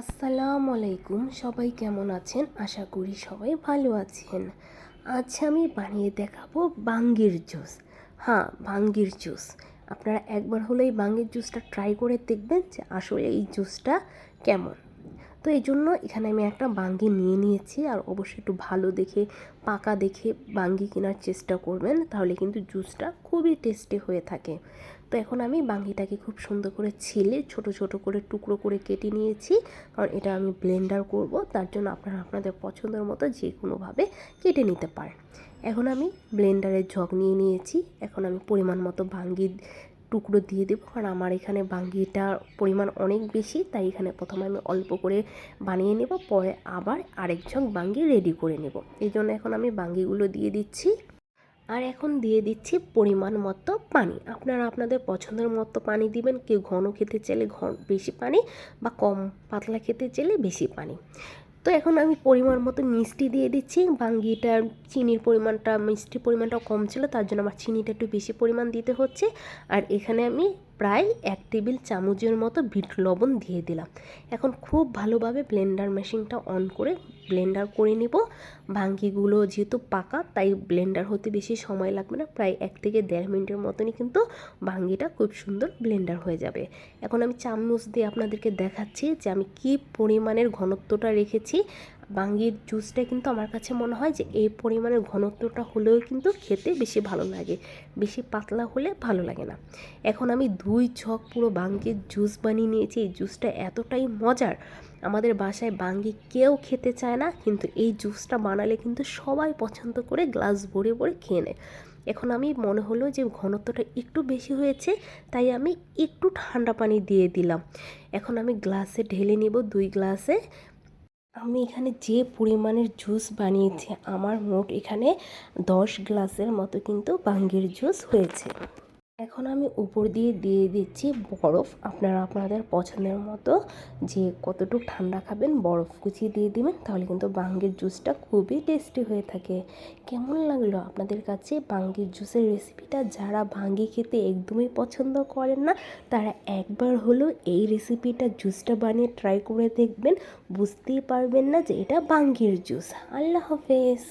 আসসালামু আলাইকুম, সবাই কেমন আছেন? আশা করি সবাই ভালো আছেন। আজ আমি বানিয়ে দেখাবো বাঙ্গির জুস। হ্যাঁ বাঙ্গির জুস। আপনারা একবার হলে এই বাঙ্গির জুসটা ট্রাই করে দেখবেন যে আসলে এই জুসটা কেমন। তো এই জন্য এখানে আমি একটা বাঙ্গি নিয়ে নিয়েছি। আর অবশ্যই একটু ভালো দেখে, পাকা দেখে বাঙ্গি কেনার চেষ্টা করবেন, তাহলে কিন্তু জুসটা খুবই টেস্টি হয়ে থাকে। তো এখন আমি বাঙ্গিটাকে খুব সুন্দর করে ছিলে, ছোট ছোট করে টুকরো করে কেটে নিয়েছি। কারণ এটা আমি ব্লেন্ডার করব, তার জন্য আপনারা আপনাদের পছন্দের মতো যে কোনোভাবে কেটে নিতে পারেন। এখন আমি ব্লেন্ডারের জগ নিয়ে নিয়েছি। এখন আমি পরিমাণ মতো বাঙ্গি টুকরো দিয়ে দেবো। কারণ আমার এখানে বাঙ্গিটার পরিমাণ অনেক বেশি, তাই এখানে প্রথমে আমি অল্প করে বানিয়ে নেব, পরে আবার আরেক ঝক বাঙ্গি রেডি করে নেব। এই জন্য এখন আমি বাঙ্গিগুলো দিয়ে দিচ্ছি। আর এখন দিয়ে দিচ্ছি পরিমাণ মতো পানি। আপনারা আপনাদের পছন্দের মতো পানি দিবেন, কেউ ঘন খেতে চাইলে ঘন বেশি পানি বা কম পাতলা খেতে চাইলে বেশি পানি। তো এখন আমি পরিমাণ মতো মিষ্টি দিয়ে দিচ্ছি। বাঙ্গিটার চিনির পরিমাণটা মিষ্টির পরিমাণটা কম ছিল, তার জন্য আমার চিনিটা একটু বেশি পরিমাণ দিতে হচ্ছে। আর এখানে আমি প্রায় এক টেবিল চামচের মতো বিট লবণ দিয়ে দিলাম। এখন খুব ভালোভাবে ব্লেন্ডার মেশিনটা অন করে ব্লেন্ডার করে নিব। ভাঙ্গিগুলো যেহেতু পাকা, তাই ব্লেন্ডার হতে বেশি সময় লাগবে না। প্রায় এক থেকে দেড় মিনিটের মতনই কিন্তু ভাঙ্গিটা খুব সুন্দর ব্লেন্ডার হয়ে যাবে। এখন আমি চামচ দিয়ে আপনাদেরকে দেখাচ্ছি যে আমি কি পরিমাণের ঘনত্বটা রেখেছি। বাঙ্গির জুসটা কিন্তু আমার কাছে মনে হয় যে এই পরিমাণের ঘনত্বটা হলেও কিন্তু খেতে বেশি ভালো লাগে। বেশি পাতলা হলে ভালো লাগে না। এখন আমি দুই ছক পুরো বাঙ্গির জুস বানিয়ে নিয়েছি। এই জুসটা এতটাই মজার। আমাদের বাসায় বাঙ্গি কেউ খেতে চায় না, কিন্তু এই জুসটা বানালে কিন্তু সবাই পছন্দ করে গ্লাস ভরে ভরে খেয়ে নেয়। এখন আমি মনে হলো যে ঘনত্বটা একটু বেশি হয়েছে, তাই আমি একটু ঠান্ডা পানি দিয়ে দিলাম। এখন আমি গ্লাসে ঢেলে নিব দুই গ্লাসে। আমি এখানে যে পরিমাণের জুস বানিয়েছি, আমার মোট এখানে দশ গ্লাসের মতো কিন্তু বাঙ্গির জুস হয়েছে। এখন আমি উপর দিয়ে দিয়ে দিচ্ছি বরফ। আপনারা আপনাদের পছন্দের মতো যে কতটুকু ঠান্ডা খাবেন বরফ কুচিয়ে দিয়ে দিবেন, তাহলে কিন্তু বাঙ্গির জুসটা খুবই টেস্টি হয়ে থাকে। কেমন লাগল আপনাদের কাছে বাঙ্গির জুসের রেসিপিটা যারা ভাঙ্গি খেতে একদমই পছন্দ করেন না, তারা একবার হলেও এই রেসিপিটা জুসটা বানিয়ে ট্রাই করে দেখবেন। বুঝতেই পারবেন না যে এটা বাঙ্গির জুস আল্লাহ হাফেজ।